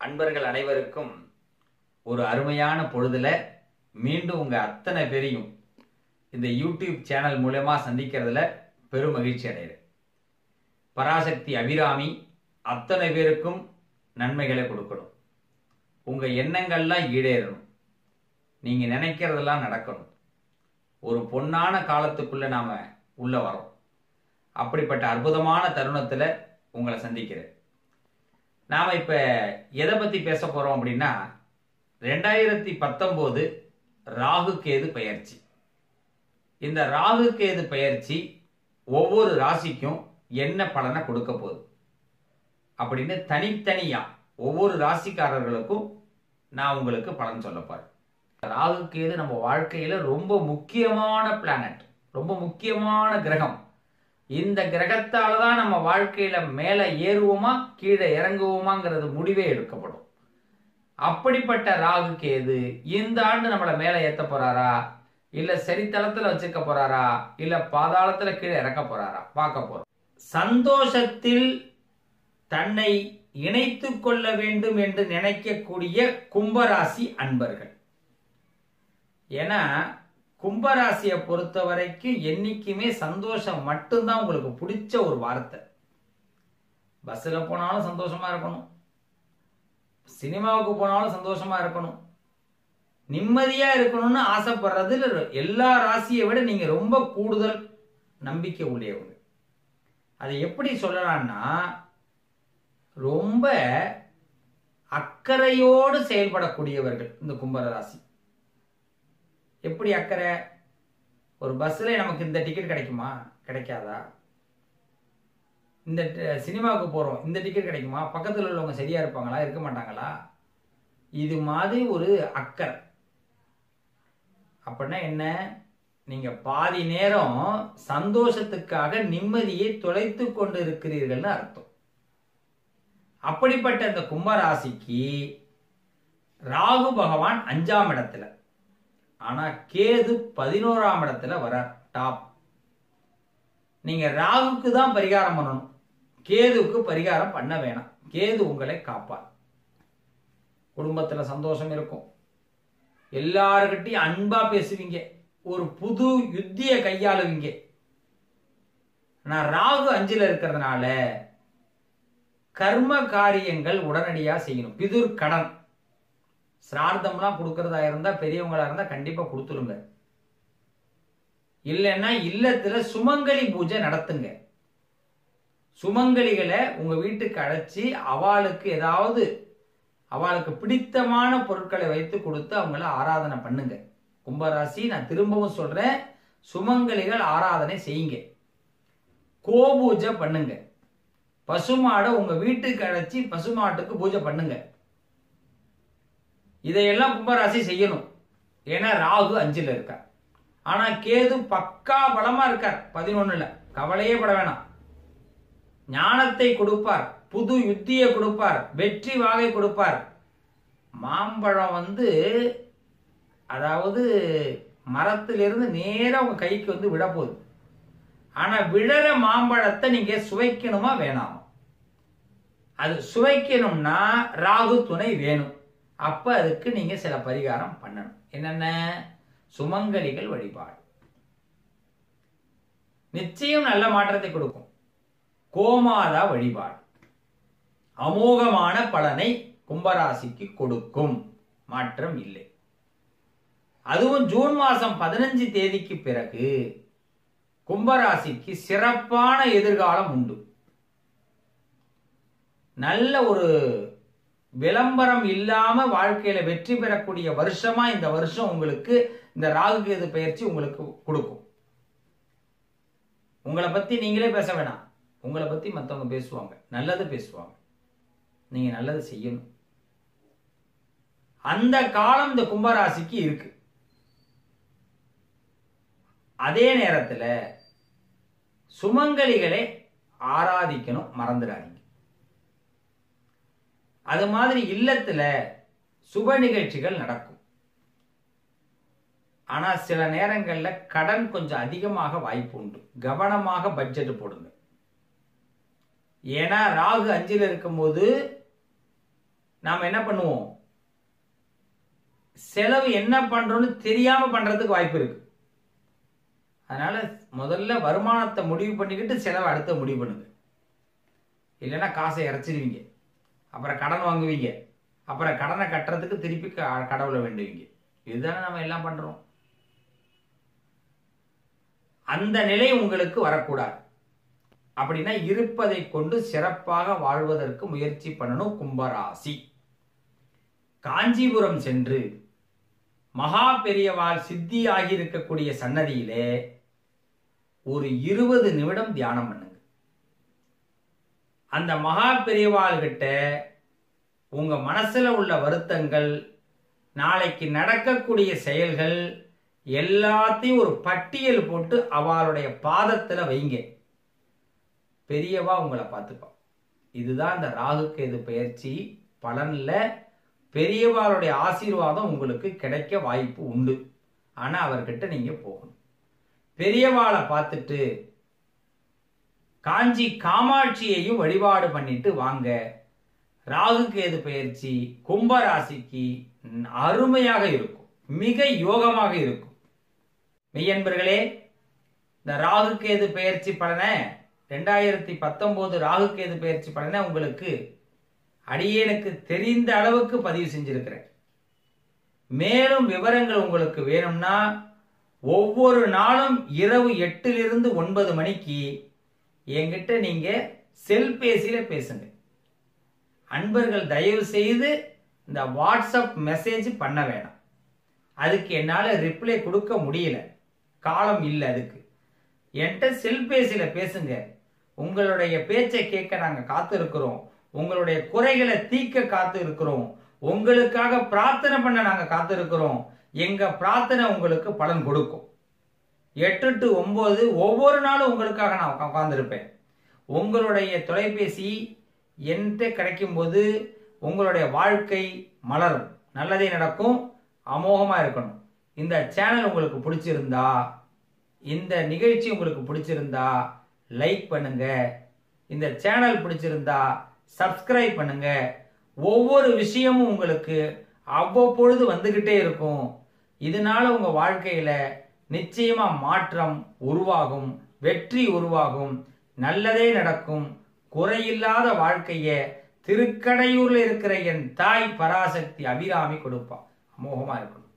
அன்பர்கள் அனைவருக்கும் ஒரு அருமையான பொழுதுல மீண்டும் உங்க அத்தனை பேரையும் இந்த யூடியூப் சேனல் மூலயமா சந்திக்கிறதுல பெரும் மகிழ்ச்சி அடைகிறேன். பராசக்தி அபிராமி அத்தனை பேருக்கும் நன்மைகளை கொடுக்கணும். உங்க எண்ணங்கள்லாம் ஈடேறணும். நீங்க நினைக்கிறதெல்லாம் நடக்கணும். ஒரு பொன்னான காலத்துக்குள்ள நாம உள்ள வரோம். அப்படிப்பட்ட அற்புதமான தருணத்துல உங்களை சந்திக்கிறேன். நாம இப்ப எதை பத்தி பேச போறோம் அப்படின்னா ரெண்டாயிரத்தி பத்தொன்பது ராகு கேது பயிற்சி. இந்த ராகு கேது பயிற்சி ஒவ்வொரு ராசிக்கும் என்ன பலனை கொடுக்க போகுது? அப்படின்னு தனித்தனியா ஒவ்வொரு ராசிக்காரர்களுக்கும் நான் உங்களுக்கு பலன் சொல்ல போறேன். ராகு கேது நம்ம வாழ்க்கையில ரொம்ப முக்கியமான பிளானட் ரொம்ப முக்கியமான கிரகம். இந்த கிரகத்தால தான் நம்ம வாழ்க்கையில மேல ஏறுவோமா கீழே இறங்குவோமாங்கிறது முடிவே எடுக்கப்படும். அப்படிப்பட்ட ராகு கேது இந்த ஆண்டு நம்மளை மேல ஏத்த போறாரா? இல்ல சரித்தளத்துல வச்சுக்க போறாரா? இல்ல பாதாளத்துல கீழே இறக்க போறாரா? பார்க்க போறோம். சந்தோஷத்தில் தன்னை இணைத்து கொள்ள வேண்டும் என்று நினைக்கக்கூடிய கும்பராசி அன்பர்கள். ஏன்னா கும்பராசியை பொறுத்த வரைக்கும் என்னைக்குமே சந்தோஷம் மட்டும்தான் உங்களுக்கு பிடிச்ச ஒரு வார்த்தை. பஸ்ஸில் போனாலும் சந்தோஷமாக இருக்கணும். சினிமாவுக்கு போனாலும் சந்தோஷமாக இருக்கணும். நிம்மதியாக இருக்கணும்னு ஆசைப்படுறது எல்லா ராசியை விட நீங்கள் ரொம்ப கூடுதல் நம்பிக்கை உடையவங்க. அதை எப்படி சொல்லலாம்னா ரொம்ப அக்கறையோடு செயல்படக்கூடியவர்கள் இந்த கும்பராசி. எப்படி அக்கறை? ஒரு பஸ்ல நமக்கு இந்த டிக்கெட் கிடைக்குமா? கிடைக்காதா? இந்த சினிமாவுக்கு போறோம் இந்த டிக்கெட் கிடைக்குமா? பக்கத்தில் உள்ளவங்க சரியா இருப்பாங்களா? இருக்க மாட்டாங்களா? இது மாதிரி ஒரு அக்கறை. அப்படின்னா என்ன? நீங்க பாதி நேரம் சந்தோஷத்துக்காக நிம்மதியை தொலைத்து கொண்டு இருக்கிறீர்கள்னு அர்த்தம். அப்படிப்பட்ட இந்த கும்பராசிக்கு ராகு பகவான் அஞ்சாம் இடத்துல. ஆனா கேது பதினோராம் இடத்துல வர டாப் நீங்க ராகுக்கு தான் பரிகாரம் பண்ணணும். கேதுவுக்கு பரிகாரம் பண்ண வேணாம். கேது உங்களை காப்பார். குடும்பத்துல சந்தோஷம் இருக்கும். எல்லாருக்கிட்டையும் அன்பா பேசுவீங்க. ஒரு புது யுத்திய கையாளுவீங்க. நான் ராகு அஞ்சில் இருக்கிறதுனால கர்ம காரியங்கள் உடனடியா செய்யணும். பிதுர் கடன். சிரார்த்தம்லாம் கொடுக்கறதா இருந்தா பெரியவங்களா இருந்தா கண்டிப்பா கொடுத்துருங்க. இல்லைன்னா இல்லத்துல சுமங்கலி பூஜை நடத்துங்க. சுமங்கலிகளை உங்க வீட்டுக்கு அழைச்சி அவளுக்கு ஏதாவது அவளுக்கு பிடித்தமான பொருட்களை வைத்து கொடுத்து அவங்கள ஆராதனை பண்ணுங்க. கும்பராசி நான் திரும்பவும் சொல்றேன் சுமங்கலிகள் ஆராதனை செய்யுங்க. கோபூஜை பண்ணுங்க. பசுமாடை உங்க வீட்டுக்கு அழைச்சி பசுமாட்டுக்கு பூஜை பண்ணுங்க. இதையெல்லாம் கும்பராசி செய்யணும். ஏன்னா ராகு அஞ்சுல இருக்கார். ஆனா கேது பக்கா பலமா இருக்கார். பதினொன்னுல. கவலையே பட வேணாம். ஞானத்தை கொடுப்பார். புது யுத்தியை கொடுப்பார். வெற்றி வாகை கொடுப்பார். மாம்பழம் வந்து அதாவது மரத்திலிருந்து நேராக உங்க கைக்கு வந்து விட போகுது. ஆனா விழற மாம்பழத்தை நீங்க சுவைக்கணுமா வேணாமா? அது சுவைக்கணும்னா ராகு துணை வேணும். அப்ப அதுக்கு நீங்க சில பரிகாரம் பண்ணணும். என்னென்ன? சுமங்கலிகள் வழிபாடு. நிச்சயம் நல்ல மாற்றத்தை கொடுக்கும். கோமாதா வழிபாடு. அமோகமான பலனை கும்பராசிக்கு கொடுக்கும். மாற்றம் இல்லை. அதுவும் ஜூன் மாதம் பதினஞ்சு தேதிக்கு பிறகு கும்பராசிக்கு சிறப்பான எதிர்காலம் உண்டு. நல்ல ஒரு விளம்பரம் இல்லாம வாழ்க்கையில வெற்றி பெறக்கூடிய வருஷமா இந்த வருஷம் உங்களுக்கு இந்த ராகு கேது பயிற்சி உங்களுக்கு கொடுக்கும். உங்களை பத்தி நீங்களே பேச வேணாம். உங்களை பத்தி மத்தவங்க பேசுவாங்க. நல்லது பேசுவாங்க. நீங்க நல்லது செய்யணும். அந்த காலம் இந்த கும்பராசிக்கு இருக்கு. அதே நேரத்துல சுமங்கலிகளை ஆராதிக்கணும் மறந்துடாதீங்க. அது மாதிரி இல்லத்துல சுப நிகழ்ச்சிகள் நடக்கும். ஆனா சில நேரங்கள்ல கடன் கொஞ்சம் அதிகமாக வாய்ப்பு உண்டு. கவனமாக பட்ஜெட் போடுங்க. ஏன்னா ராகு அஞ்சில் இருக்கும்போது நாம் என்ன பண்ணுவோம்? செலவு என்ன பண்றோம்னு தெரியாம பண்றதுக்கு வாய்ப்பு இருக்கு. அதனால முதல்ல வருமானத்தை முடிவு பண்ணிக்கிட்டு செலவை அடுத்த முடிவு பண்ணுங்க. இல்லைன்னா காசை இறச்சிருவீங்க. அப்புறம் கடன் வாங்குவீங்க. அப்புறம் கடனை கட்டுறதுக்கு திருப்பி க- கடவுளை வேண்டுவீங்க. இதுதானே நம்ம எல்லாம் பண்றோம். அந்த நிலை உங்களுக்கு வரக்கூடாது. அப்படின்னா இருப்பதை கொண்டு சிறப்பாக வாழ்வதற்கு முயற்சி பண்ணணும் கும்பராசி. காஞ்சிபுரம் சென்று மகா பெரியவாள் சித்தி ஆகியிருக்கக்கூடிய சன்னதியிலே ஒரு இருபது நிமிடம் தியானம் பண்ணுங்க. அந்த மகா பெரியவாள்கிட்ட உங்க மனசுல உள்ள வருத்தங்கள் நாளைக்கு நடக்கக்கூடிய செயல்கள் எல்லாத்தையும் ஒரு பட்டியல் போட்டு அவளுடைய பாதத்துல வைங்க. பெரியவா உங்களை பார்த்துப்பா. இதுதான் இந்த ராகுக்கு இது பயிற்சி பலன்ல பெரியவாளுடைய ஆசீர்வாதம் உங்களுக்கு கிடைக்க வாய்ப்பு உண்டு. ஆனா அவர்கிட்ட நீங்க போகணும். பெரியவாளை பார்த்துட்டு காஞ்சி காமாட்சியையும் வழிபாடு பண்ணிட்டு வாங்க. ராகு கேது பயிற்சி? கும்ப ராசிக்கு அருமையாக இருக்கும். மிக யோகமாக இருக்கும். மெய்யன்பர்களே இந்த ராகு கேது பயிற்சி பலனை? ரெண்டாயிரத்தி பத்தொன்பது ராகு கேது பயிற்சி பலனை உங்களுக்கு அடியேனுக்கு தெரிந்த அளவுக்கு பதிவு செஞ்சிருக்கிறேன். மேலும் விவரங்கள் உங்களுக்கு வேணும்னா ஒவ்வொரு நாளும் இரவு எட்டிலிருந்து ஒன்பது மணிக்கு என்கிட்ட நீங்க செல்பேசியில பேசுங்க. அன்பர்கள் தயவு செய்து இந்த வாட்ஸ்அப் மெசேஜ் பண்ண வேணாம். அதுக்கு என்னால் ரிப்ளை கொடுக்க முடியல. காலம் இல்லை அதுக்கு. என்கிட்ட செல்பேசியில் பேசுங்க. உங்களுடைய பேச்சை கேட்க நாங்கள் காத்து இருக்கிறோம் உங்களுடைய குறைகளை தீர்க்க காத்து இருக்கிறோம் உங்களுக்காக பிரார்த்தனை பண்ண நாங்கள் காத்து இருக்கிறோம் எங்க பிரார்த்தனை உங்களுக்கு பலன் கொடுக்கும். எட்டு டு ஒம்பது ஒவ்வொரு நாளும் உங்களுக்காக நான் உட்காந்துருப்பேன் உங்களுடைய தொலைபேசி என்கிட்ட கிடைக்கும்போது உங்களுடைய வாழ்க்கை மலரும். நல்லதே நடக்கும் அமோகமாக இருக்கணும். இந்த சேனல் உங்களுக்கு பிடிச்சிருந்தா இந்த நிகழ்ச்சி உங்களுக்கு பிடிச்சிருந்தா லைக் பண்ணுங்க. இந்த சேனல் பிடிச்சிருந்தா சப்ஸ்கிரைப் பண்ணுங்க. ஒவ்வொரு விஷயமும் உங்களுக்கு அவ்வப்பொழுது வந்துக்கிட்டே இருக்கும். இதனால உங்கள் வாழ்க்கையில் நிச்சயமா மாற்றம் உருவாகும் வெற்றி உருவாகும் நல்லதே நடக்கும். குறையில்லாத வாழ்க்கைய திருக்கடையூர்ல இருக்கிற என் தாய் பராசக்தி அபிராமி கொடுப்பா. அமோகமா இருக்கணும்.